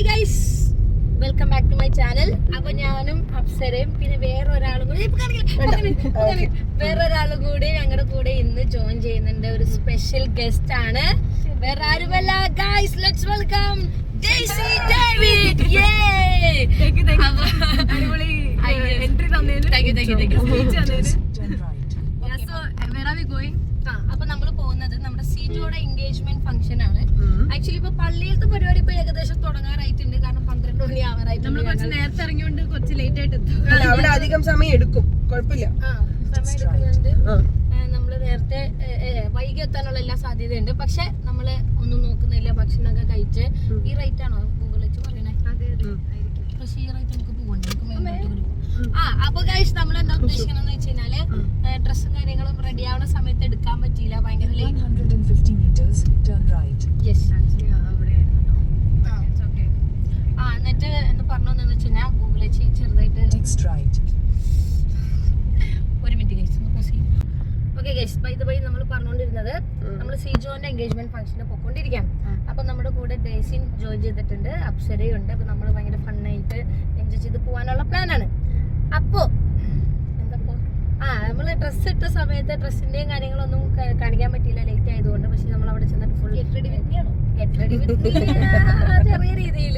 Hi guys welcome back to my channel അപ്പൊ ഞാനും അപ്സരയും പിന്നെ വേറെ ഒരാളും കൂടി വേറൊരാളും കൂടി ഞങ്ങളുടെ കൂടെ ഇന്ന് ജോയിൻ ചെയ്യുന്നുണ്ട് ഒരു സ്പെഷ്യൽ ഗസ്റ്റ് ആണ്. വേറെ ആരുമല്ല guys let's welcome Jaisy David Yeh entry തന്നതിന്. Thank you thank you thank you so where are we where are we going ആ അപ്പൊ നമ്മൾ പോകുന്നത് സിജോയുടെ എൻഗേജ്മെന്റ് ഫംഗ്ഷൻ ആണ്. ആക്ച്വലി ഇപ്പൊ പള്ളിയിലത്തെ പരിപാടി ഇപ്പൊ ഏകദേശം തുടങ്ങാനായിട്ടുണ്ട് കാരണം പന്ത്രണ്ട് മണി നമ്മൾ ആവാറായിട്ടുണ്ട് കുറച്ച് നേരത്തെ ഇറങ്ങിയോണ്ട് കുറച്ച് ലേറ്റ് ആയിട്ട് അവിടെ അധികം സമയം എടുക്കും. കുഴപ്പമില്ല. സമയം എടുക്കുന്നുണ്ട്. നമ്മൾ നേരത്തെ വൈകി എത്താനുള്ള എല്ലാ സാധ്യതയുണ്ട്. പക്ഷെ നമ്മൾ ഒന്നും നോക്കുന്നില്ല. ഭക്ഷണമൊക്കെ കഴിച്ച്. ഈ റേറ്റ് ആണോ ഗൂഗിൾ വെച്ച് പറയണേ അതെ അതെ ആയിരിക്കും പക്ഷെ ഈ റേറ്റ് നമുക്ക് പോകണ്ട നമുക്ക് മേലോട്ട് കൂടി പോകാം. ആ അപ്പൊ ഗൈസ് നമ്മൾ എന്താ ഉദ്ദേശിക്കണമെന്ന് വെച്ച് കഴിഞ്ഞാൽ ഡ്രസ്സും കാര്യങ്ങളും റെഡി ആവുന്ന സമയത്ത് എടുക്കാൻ പറ്റിയില്ല. ഭയങ്കര late 150 meters, turn right. Yes അവിടെ ആ. എന്നിട്ട് എന്താ പറഞ്ഞതെന്ന് വെച്ച് കഴിഞ്ഞാൽ ഗൂഗിളിൽ ചെറുതായിട്ട്. ഒരു minute guys okay guys by the by നമ്മൾ പറഞ്ഞുകൊണ്ടിരുന്നത് നമ്മൾ സിജോന്റെ എൻഗേജ്മെന്റ് ഫംഗ്ഷന് പൊക്കോണ്ടിരിക്കുകയാണ് അപ്പൊ നമ്മുടെ കൂടെ ഡേസിൻ ജോയിൻ ചെയ്തിട്ടുണ്ട് അപ്സരയുണ്ട്. അപ്പൊ നമ്മൾ ഭയങ്കര ഫണ്ണായിട്ട് എൻജോയ് ചെയ്ത് പോകാനുള്ള പ്ലാനാണ് അപ്പോ എന്തപ്പോ? ആ നമ്മൾ ഡ്രസ്സ് ഇട്ട സമയത്ത് ഡ്രസ്സിന്റെയും കാര്യങ്ങളൊന്നും കാണിക്കാൻ പറ്റിയില്ല. ലേറ്റ് ആയതുകൊണ്ട് പക്ഷെ നമ്മൾ അവിടെ ചെന്നിട്ട് ഫുൾ ചെറിയ രീതിയിൽ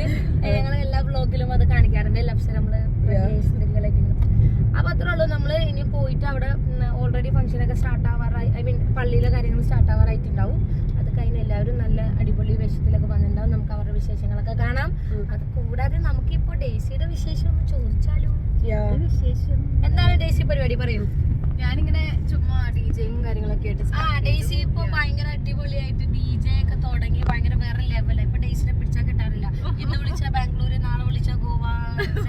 ഞങ്ങൾ എല്ലാ ബ്ലോഗിലും അത് കാണിക്കാറുണ്ട്. ലപ്സ് നമ്മൾ അപ്പൊ അത്രേ ഉള്ളൂ. നമ്മൾ ഇനി പോയിട്ട് അവിടെ ഓൾറെഡി ഫംഗ്ഷൻ ഒക്കെ സ്റ്റാർട്ട് ആവാറായി ഐ മീൻ പള്ളിയിലെ കാര്യങ്ങൾ സ്റ്റാർട്ട് ആവാറായിട്ടുണ്ടാവും. കഴിഞ്ഞ് എല്ലാവരും നല്ല അടിപൊളി വേഷത്തിലൊക്കെ വന്നിട്ടുണ്ടാവും. നമുക്ക് അവരുടെ വിശേഷങ്ങളൊക്കെ കാണാം. അത് കൂടാതെ നമുക്കിപ്പോ ഡേസിയുടെ വിശേഷം ഒന്ന് ചോദിച്ചാലോ. വിശേഷം? എന്താണ് ഡേസി പരിപാടി പറയൂ? ഞാനിങ്ങനെ ചുമ്മാ ഡീജയും കാര്യങ്ങളൊക്കെ ആയിട്ട് ആ ഡേസി ഇപ്പൊ ഭയങ്കര അടിപൊളിയായിട്ട് ഡി ജെ ഒക്കെ തുടങ്ങി ഭയങ്കര വേറെ ലെവലായി ഇപ്പൊ ഡേസിനെ പിടിച്ചാൽ കിട്ടാറില്ല ഇന്ന് വിളിച്ച ബാംഗ്ലൂര് നാളെ വിളിച്ച ഗോവ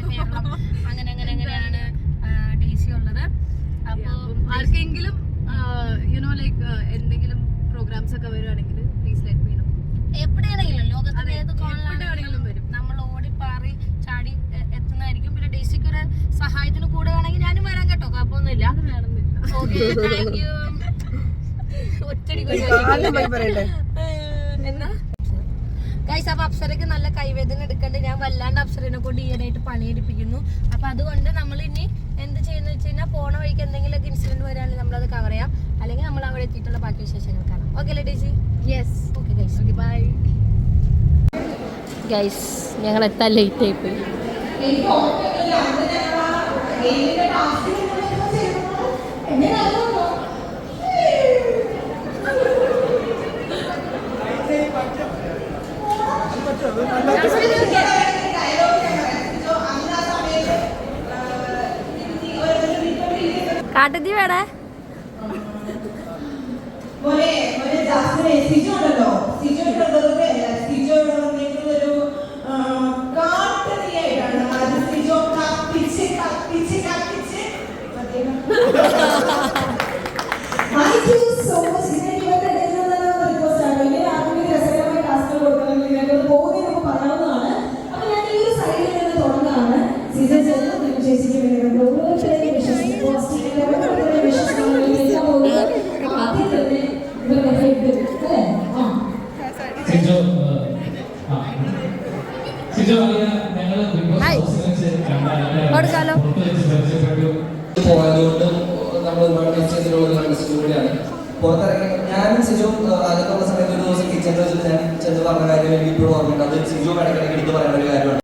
കേരളം അങ്ങനെ അങ്ങനെ അങ്ങനെയാണ് ഡേസി ഉള്ളത് അപ്പൊ അപ്പം ആർക്കെങ്കിലും യുനോ ലൈക്ക് എന്തെങ്കിലും പ്രോഗ്രാംസ് ഒക്കെ വരുവാണെങ്കിൽ പ്ലീസ് ലെറ്റ് മീ നോ എവിടെയാണെങ്കിലും ലോകത്തിന്റെ അതെ, ഏത് എവിടെയാണെങ്കിലും കോണിലാണെങ്കിലും വരും. നമ്മൾ ഓടി പാറി ചാടി എ- എത്തുന്നതായിരിക്കും പിന്നെ ഡേസിക്ക് ഒരു സഹായത്തിന് കൂടെ വേണമെങ്കിൽ ഞാനും വരാൻ കേട്ടോ കുഴപ്പമൊന്നുമില്ല ഓക്കെ താങ്ക് യു ഒറ്റടി ആദ്യം പോയി പറയണ്ടേ എന്നാ? ഗൈസ് അപ്പൊ അപ്സരക്ക് നല്ല കൈവേദന എടുക്കണ്ട്. ഞാൻ വല്ലാണ്ട് അപ്സരനെ കൊണ്ട് ഈയിടെയായിട്ട് പണിയെടുപ്പിക്കുന്നു അപ്പൊ അതുകൊണ്ട് നമ്മൾ ഇനി എന്ത് ചെയ്യുന്ന വെച്ച് കഴിഞ്ഞാൽ പോണ വഴിക്ക് എന്തെങ്കിലുമൊക്കെ ഇൻസിഡന്റ് വരാണെങ്കിൽ നമ്മളത് കവർ ചെയ്യാം. അല്ലെങ്കിൽ നമ്മൾ അവിടെ എത്തിയിട്ടുള്ള ബാക്കി വിശേഷങ്ങൾ കാണാം. ഓക്കെ അല്ലേ Daisy yes okay guys okay bye guys ഞങ്ങൾ എത്താൻ ലേറ്റ് ആയി പോയി. കാട്ടുതി വേടേ പുറത്തിറങ്ങി. ഞാനും സിജു അകത്തുള്ള സമയത്ത് ഒരു ദിവസം കിച്ചണിൽ വെച്ചിട്ട് ഞാൻ ചെന്ന് പറഞ്ഞ കാര്യം എനിക്ക് ഇപ്പോഴും ഓർമ്മയുണ്ട്. അത് സിജു ഇടയ്ക്കിടയ്ക്ക് എടുത്ത് പറയുന്ന ഒരു കാര്യമാണ്.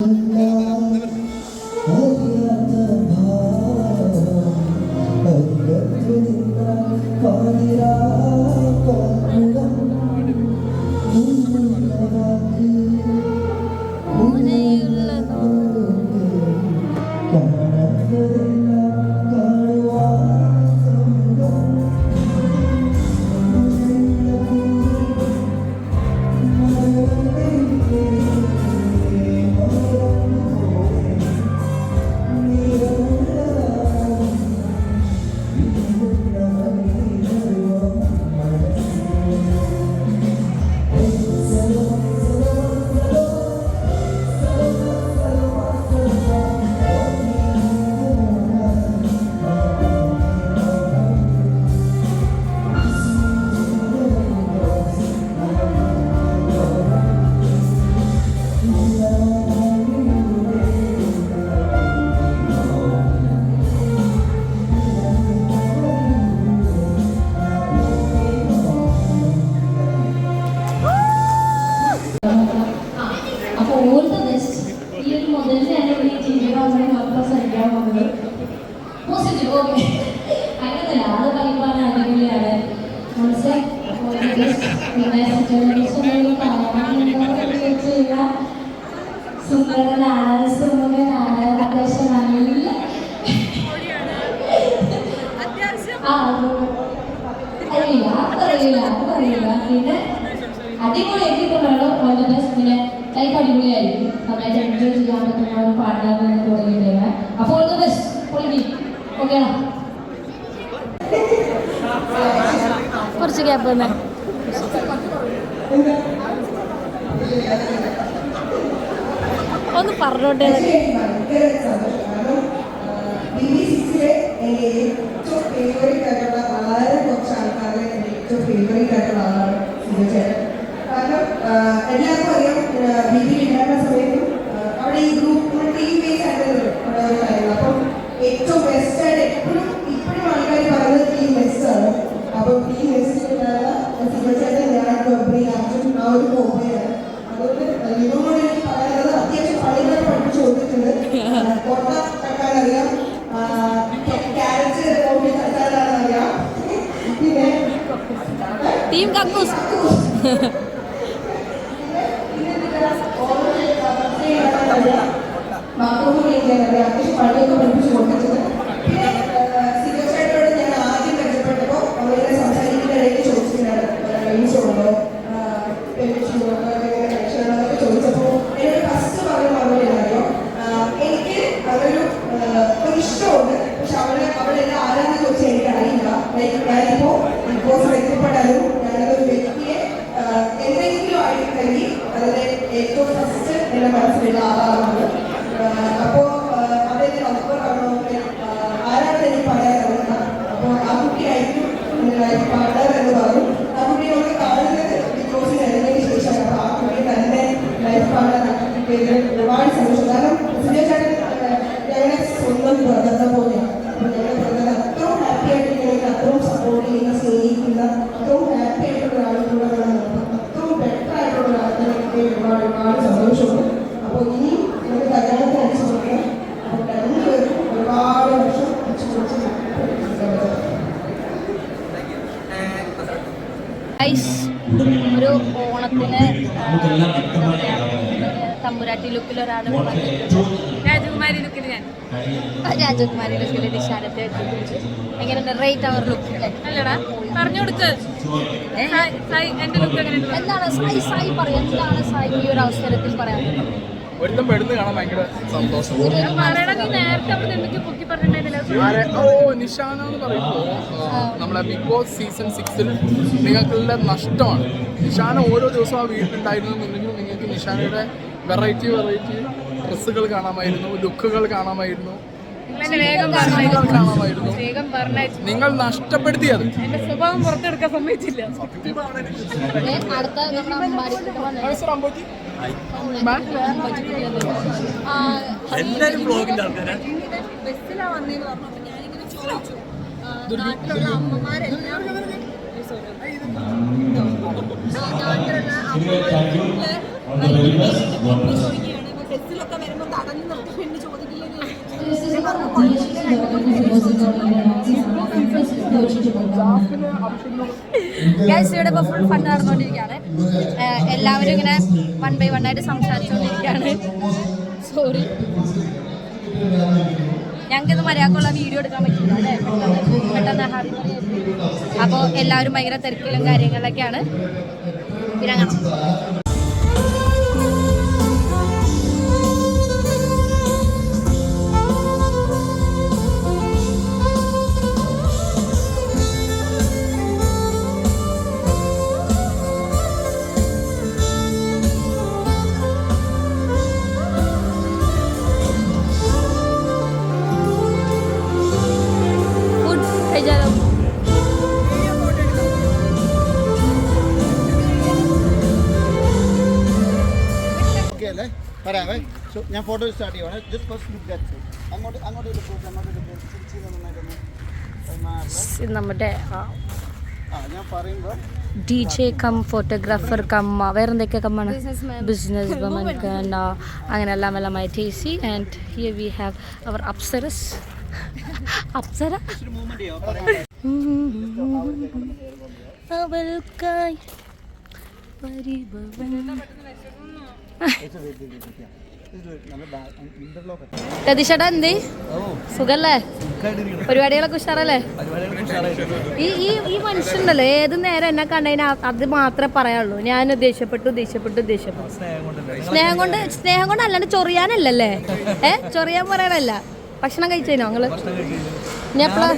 സുന്ദരനാണ് സുമുഖനാണ് അത്യാവശ്യം നല്ല അറിയില്ല അതറിയില്ല അതറിയില്ല പിന്നെ അടിപൊളി എത്തിക്കൊണ്ടാണ് ഓൾ ദ ബെസ്റ്റ് പിന്നെ ലൈഫ് അടിപൊളിയായിരിക്കും നന്നായിട്ട് എൻജോയ് ചെയ്യാൻ പറ്റുന്ന ഒരു പാർട്ട്ണറിനെ തുടങ്ങിയിട്ടുണ്ട് അപ്പോൾ ഓൾ ദ ബെസ്റ്റ് പൊളിക്കും കുറച്ച് ഗ്യാപ്പ് തന്നെ ഒന്ന് പറഞ്ഞോട്ടെ ഭയങ്കര സന്തോഷം കാരണം ബി ബി സിക്സിലെ എന്റെ ഏറ്റവും ഫേവറേറ്റ് പറഞ്ഞോട്ടെ. ഏറ്റവും സമയത്തും അവിടെ ഗ്രൂപ്പ് അപ്പം ബെസ്റ്റ് ആയിട്ട് എപ്പോഴും ഇപ്പോഴും ആൾക്കാർ പറയുന്നത് ബെസ്റ്റ് ആണ് അപ്പോൾ ടീം ടീം കക്കൂസ് തമ്പുരാട്ടി ലുക്കിൽ ഒരാൾ രാജകുമാരി ലുക്കിൽ ഞാൻ. രാജകുമാരി ലുക്കിൽ നിശാനത്തെ എങ്ങനെയുണ്ട്? റേറ്റ് അവർ ലുക്ക് അല്ലടാ പറഞ്ഞു കൊടുക്ക്. സായി എന്റെ ലുക്ക് എങ്ങനെയുണ്ട്? എന്താണ് സായി സായി പറയാം എന്താണ് സായി ഈ ഒരു അവസരത്തിൽ പറയാൻ? ഒരുത്തം പെടുന്ന കാണാൻ ഭയങ്കര സന്തോഷം. ഓ നിഷാന എന്ന് പറയുമ്പോൾ ആ, നമ്മളെ ബിഗ് ബോസ് സീസൺ സിക്സിൽ നിങ്ങൾക്കുള്ള നഷ്ടമാണ്. നിഷാന ഓരോ ദിവസവും ആ വീട്ടിലുണ്ടായിരുന്നു എന്നുണ്ടെങ്കിൽ നിങ്ങൾക്ക് നിഷാനയുടെ വെറൈറ്റി വെറൈറ്റി ഡ്രസ്സുകൾ കാണാമായിരുന്നു ലുക്കുകൾ കാണാമായിരുന്നു നിങ്ങൾ നഷ്ടപ്പെടുത്തിയത്. സ്വഭാവം പുറത്തെടുക്കാൻ സമ്മതിച്ചില്ല. എല്ലാരും ബ്ലോഗിന്റെ ബസ്സിലാ വന്നേന്ന് പറഞ്ഞപ്പോ ഞാനിങ്ങനെ ചോദിച്ചു. നാട്ടിലുള്ള അമ്മമാരെല്ലാം ബസ്സിലൊക്കെ തടഞ്ഞു നിർത്തി പെണ്ണ് ഗൈസ് ഇവിടെ ഇപ്പോൾ ഫുൾ ഫണ്ട് നടന്നുകൊണ്ടിരിക്കുകയാണ്. എല്ലാവരും ഇങ്ങനെ വൺ ബൈ വൺ ആയിട്ട് സംസാരിച്ചുകൊണ്ടിരിക്കുകയാണ്. സോറി ഞങ്ങൾക്കിത് മര്യാദക്കുള്ള വീഡിയോ എടുക്കാൻ പറ്റില്ല അല്ലേ? പെട്ടെന്ന് പെട്ടെന്ന് അപ്പോൾ എല്ലാവരും ഭയങ്കര തിരക്കിലും കാര്യങ്ങളിലൊക്കെയാണ്. പിന്നെ ഞാൻ ഫോട്ടോ സ്റ്റാർട്ട് ചെയ്യുവാണ്. ജസ്റ്റ് ഫസ്റ്റ് ലുക്ക് ദാറ്റ് അങ്ങോട്ട് അങ്ങോട്ട് ലുക്ക് അങ്ങോട്ട് ലുക്ക് തിരിച്ച് നന്നായിട്ടൊന്ന് നമ്മുടെ ആ. ഞാൻ പറയുമ്പോൾ D J cum photographer cum വേറെ എന്തൊക്കെ കമ്മാണ് ബിസിനസ് വുമൻ അങ്ങനെ എല്ലാം എല്ലാമായി T C and here we have our Apsaras. Apsara? അവൾക്കായി പരിഭവം. രതീഷേട്ടാ എന്തേ? സുഖല്ലേ? പരിപാടികളൊക്കെ ഉഷാറല്ലേ? ഈ ഈ ഈ മനുഷ്യണ്ടല്ലോ ഏത് നേരം എന്നെ കണ്ടതിന് അത് മാത്രമേ പറയാനുള്ളൂ. ഞാൻ ഉദ്ദേശപ്പെട്ടു ഉദ്ദേശപ്പെട്ടു ഉദ്ദേശപ്പെട്ടു. സ്നേഹം കൊണ്ട് സ്നേഹം കൊണ്ട് അല്ലാണ്ട് ചൊറിയാനല്ലല്ലേ? ഏ? ചൊറിയാൻ പറയാനല്ല ഭക്ഷണം ഇനി എപ്പളാ?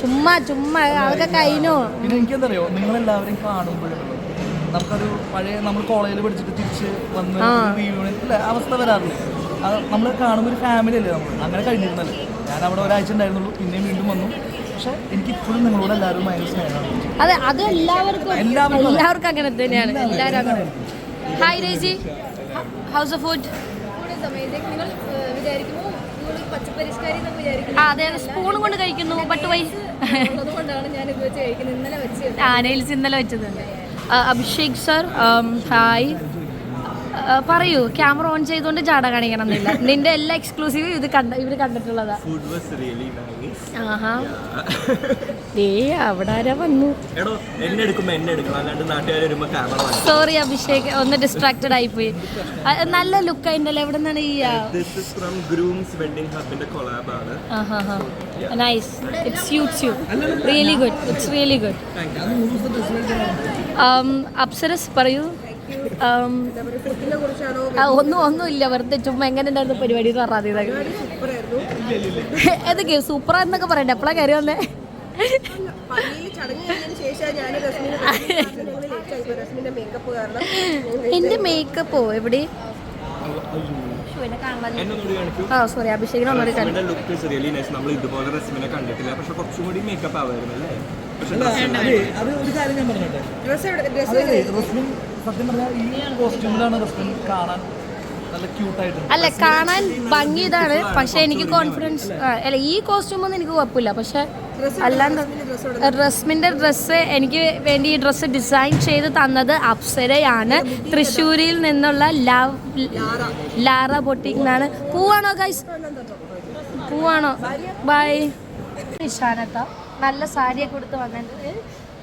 ചുമ്മാ ചുമ്മാ അതൊക്കെ കഴിഞ്ഞോ. എനിക്കെന്തറിയോ നിങ്ങളെല്ലാവരും കാണുമ്പോഴുണ്ടല്ലോ നമുക്കൊരു പഴയ നമ്മൾ കോളേജിൽ പഠിച്ചിട്ട് തിരിച്ച് വന്ന് അല്ലേ അവസ്ഥ വരാറില്ല. അത് നമ്മൾ കാണുമ്പോൾ ഒരു ഫാമിലി അല്ലേ നമ്മൾ അങ്ങനെ കഴിഞ്ഞിരുന്നല്ലേ. ഞാൻ അവിടെ ഒരാഴ്ച ഉണ്ടായിരുന്നുള്ളൂ പിന്നെയും വീണ്ടും വന്നു. പക്ഷെ എനിക്ക് ഇപ്പോഴും നിങ്ങളോട് എല്ലാവരും ഭയങ്കര സ്നേഹമാണ്. അതെ അത് എല്ലാവർക്കും എല്ലാവർക്കും എല്ലാവർക്കും അങ്ങനെ തന്നെയാണ്. എല്ലാവരും അങ്ങനെ hi Reji house of food നിങ്ങൾ ആ അതെ സ്പൂണും കൊണ്ട് കഴിക്കുന്നു ബട്ട് വൈ അതുകൊണ്ടാണ് ഞാൻ ഇന്നലെ വെച്ചത് ആ നെയിൽസ് ഇന്നലെ വെച്ചത്. Abhishek sir hi. പറയൂ ക്യാമറ ഓൺ ചെയ്തുകൊണ്ട് ജാട കാണിക്കണം എന്നില്ല നിന്റെ എല്ലാ എക്സ്ക്ലൂസീവും ഇത് കണ്ട ഇവർ കണ്ടിട്ടുള്ളതാ. ആഹാ. ദേ അവിടെ ആരാ വന്നു? സോറി അഭിഷേക് ഒന്ന് ഡിസ്ട്രാക്റ്റഡ് ആയി പോയി നല്ല ലുക്ക് അതിന്റെ എവിടെ നിന്നാണ് ഈ nice it suits you really good it's really good അപ്സരസ് പറയൂ. Um, ഒന്നും ഒന്നുമില്ല വെറുതെ ചുമ്മാ എങ്ങനെ ഉണ്ടായിരുന്നു പരിപാടി എന്ന് പറഞ്ഞാൽ ഏതൊക്കെ സൂപ്പർ എന്നൊക്കെ പറയണ്ടേ? എപ്പോഴാണ് കയറി വന്നേ? എന്റെ മേക്കപ്പോ എവിടെ? ആ സോറി അഭിഷേകിനെ ഒന്നുകൂടി കണ്ടിട്ടില്ല. പക്ഷെ കുറച്ചും കൂടി മേക്കപ്പ് ആവായിരുന്നു അല്ലേ? അത് ഒരു കാര്യം ഞാൻ പറഞ്ഞോട്ടെ. റസ്മിൻ സത്യം പറഞ്ഞാൽ ഈ കോസ്റ്റ്യൂമിലാണ് റസ്മിൻ കാണാൻ അല്ല കാണാൻ ഭംഗി ഇതാണ് പക്ഷെ എനിക്ക് കോൺഫിഡൻസ് അല്ല ഈ കോസ്റ്റ്യൂം ഒന്നും എനിക്ക് കുഴപ്പമില്ല പക്ഷെ അല്ലാണ്ട് റസ്മിന്റെ ഡ്രസ്സ് എനിക്ക് വേണ്ടി ഈ ഡ്രസ്സ് ഡിസൈൻ ചെയ്ത് തന്നത് അപ്സരയാണ്. തൃശ്ശൂരിൽ നിന്നുള്ള ലവ് ലാറ. ബൊട്ടിക് എന്നാണ് പൂവാണോ ഗൈസ് പൂവാണോ? ബൈ ഇഷാനത്ത. നല്ല സാരിയൊക്കെ കൊടുത്ത് വന്നിട്ടുണ്ട്.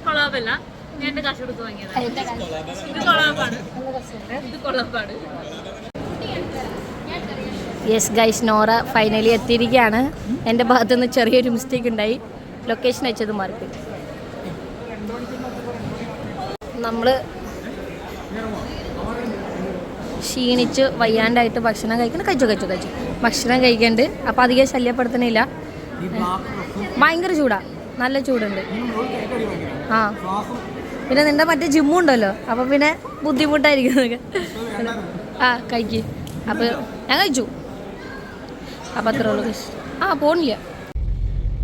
കൊളാബല്ല. ഞാൻ എന്റെ കാശ് കൊടുത്ത് വാങ്ങിയത്. അതിന്റെ കാര്യം. ഇത് കൊളാബാണ്. നല്ല രസമുണ്ട്. ഇത് കൊളാബാണ്. യെസ് ഗൈസ് നോറ ഫൈനലി എത്തിയിരിക്കുകയാണ്. എന്റെ ഭാഗത്തു നിന്ന് ചെറിയൊരു മിസ്റ്റേക്ക് ഉണ്ടായി. ലൊക്കേഷൻ അയച്ചത് മാർക്ക് നമ്മൾ ക്ഷീണിച്ച് വയ്യാണ്ടായിട്ട് ഭക്ഷണം കഴിക്കണം. കഴിച്ചു കഴിച്ചു കഴിച്ചു. ഭക്ഷണം കഴിക്കണ്ട്. അപ്പോൾ അധികം ശല്യപ്പെടുത്തണില്ല. ഭയങ്കര ചൂടാ. നല്ല ചൂടുണ്ട്. ആ. പിന്നെ നിന്റെ മറ്റേ ജിമ്മും ഉണ്ടല്ലോ. അപ്പോൾ പിന്നെ ബുദ്ധിമുട്ടായിരിക്കും. നിനക്ക് ആ കഴിക്ക്. അപ്പോൾ ഞാൻ കഴിച്ചു. അപ്പം അത്ര ഉള്ളു. ആ പോണില്ല.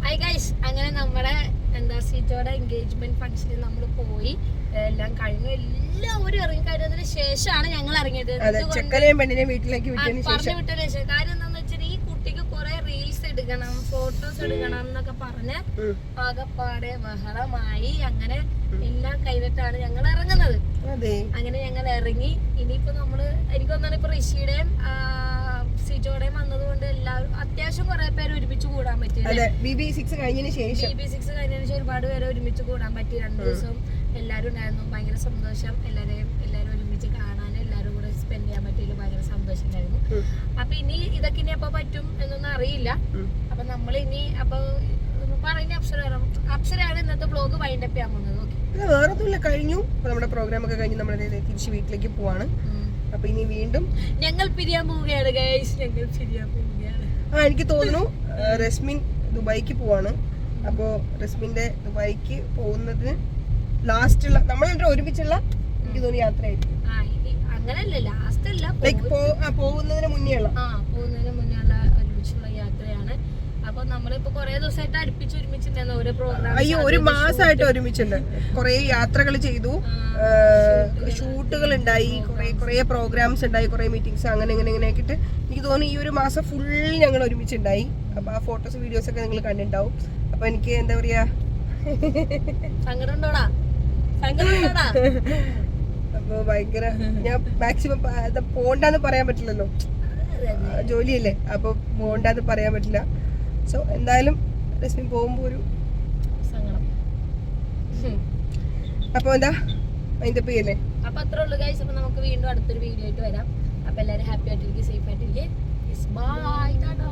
ഹായ് ഗൈസ് അങ്ങനെ നമ്മുടെ എന്താ സീറ്റോടെ എൻഗേജ്മെന്റ് ഫംഗ്ഷനിൽ നമ്മൾ പോയി. എല്ലാം കഴിഞ്ഞു. എല്ലാവരും ഇറങ്ങി കഴിഞ്ഞതിന് ശേഷമാണ് ഞങ്ങൾ ഇറങ്ങിയത്. പറഞ്ഞു ശേഷം. വിട്ടതിന് ശേഷം. കാര്യം എടുക്കണം ഫോട്ടോസ് എടുക്കണം എന്നൊക്കെ പറഞ്ഞ്. ആകപ്പാടെ ബഹളമായി. അങ്ങനെ എല്ലാം കൈവിട്ടാണ് ഞങ്ങൾ ഇറങ്ങുന്നത്. അങ്ങനെ ഞങ്ങൾ ഇറങ്ങി. ഇനിയിപ്പോ നമ്മൾ എനിക്ക് തോന്നുന്നു ഇപ്പൊ ഋഷിയുടെയും സീറ്റോടെയും വന്നതുകൊണ്ട് എല്ലാവരും അത്യാവശ്യം കുറെ പേര് ഒരുമിച്ച് കൂടാൻ പറ്റി ബി ബി സിക്സ് കഴിഞ്ഞതിന് ശേഷം. ബി ബി സിക്സ് കഴിഞ്ഞതിന് ശേഷം ഒരുപാട് പേര് ഒരുമിച്ച് കൂടാൻ പറ്റി. രണ്ടു ദിവസം എല്ലാരും ഉണ്ടായിരുന്നു. ഭയങ്കര സന്തോഷം. എല്ലാരെയും എല്ലാവരും ഒരുമിച്ച് കാണാനും എല്ലാവരും കൂടെ സ്പെൻഡ് ചെയ്യാൻ പറ്റിയതിൽ ഭയങ്കര സന്തോഷമുണ്ടായിരുന്നു. അപ്പൊ ഇനി ഇതൊക്കെ ഇനി അപ്പൊ പറ്റും എന്നൊന്നും അറിയില്ല. അപ്പൊ നമ്മൾ ഇനി അപ്പൊ പറയുന്ന അപ്സര അക്ഷരയാണ് ഇന്നത്തെ ബ്ലോഗ് വൈൻഡപ്പ് ചെയ്യാൻ പോകുന്നത്. വേറെ ഒന്നുമില്ല കഴിഞ്ഞു. നമ്മുടെ പ്രോഗ്രാം ഒക്കെ കഴിഞ്ഞ് നമ്മൾ തിരിച്ച് വീട്ടിലേക്ക് പോവാണ്. അപ്പൊ ഇനി വീണ്ടും ഞങ്ങൾ പിരിയാൻ പോവുകയാണ് ഗൈസ് ഞങ്ങൾ പിരിയാൻ പോവുകയാണ്. ആ എനിക്ക് തോന്നുന്നു രശ്മിൻ റസ്മിൻ ദുബായിക്ക് പോവാണ്. അപ്പോൾ റസ്മിന്റെ ദുബായിക്ക് പോകുന്നതിന് ലാസ്റ്റുള്ള നമ്മൾ നമ്മളെ ഒരുമിച്ചുള്ള എനിക്ക് തോന്നുന്നു യാത്രയായിട്ട് ആ ലാസ്റ്റ് അല്ല പോകുന്നതിന് മുന്നേ ഉള്ള ആ പോകുന്നതിന് മുന്നുള്ള ഒരുമിച്ചുള്ള യാത്രയാണ്. അപ്പൊ നമ്മളിപ്പോ കൊറേ ദിവസമായിട്ട് അടുപ്പിച്ച് ഒരുമിച്ചിട്ടുണ്ടായിരുന്നു ഓരോ പ്രോഗ്രാം അയ്യോ ഒരു മാസമായിട്ട് ഒരുമിച്ചുണ്ട്. കുറേ യാത്രകൾ ചെയ്തു. ഷൂട്ടുകൾ ഉണ്ടായി കുറേ കുറേ പ്രോഗ്രാംസ് ഉണ്ടായി കുറേ മീറ്റിംഗ്സ് അങ്ങനെ ഇങ്ങനെ ഇങ്ങനെ ആക്കിയിട്ട് എനിക്ക് തോന്നുന്നു ഈ ഒരു മാസം ഫുൾ ഞങ്ങൾ ഒരുമിച്ചുണ്ടായി. അപ്പൊ ആ ഫോട്ടോസ് വീഡിയോസ് ഒക്കെ നിങ്ങൾ കണ്ടിട്ടുണ്ടാവും. അപ്പൊ എനിക്ക് എന്താ പറയാ? സങ്കടം ഉണ്ടോടാ? സങ്കടം ഉണ്ടോടാ? ഭയങ്കര ഞാൻ മാക്സിമം പോണ്ടെന്ന് പറയാൻ പറ്റില്ലല്ലോ. ജോലിയല്ലേ? അപ്പൊ പോണ്ടാന്ന് പറയാൻ പറ്റില്ല. സോ എന്തായാലും രശ്മി പോകുമ്പോ ഒരു സങ്കടം. അപ്പോൾ എന്താ? അതിന്റെ പേരല്ലേ അപ്പൊ അത്രേ ഉള്ളൂ ഗൈസ് അപ്പൊ നമുക്ക് വീണ്ടും അടുത്തൊരു വീഡിയോ ആയിട്ട് വരാം. അപ്പൊ എല്ലാരും ഹാപ്പി ആയിട്ടിരിക്കും സേഫ് ആയിട്ടിരിക്കും. ബൈ ടാറ്റാ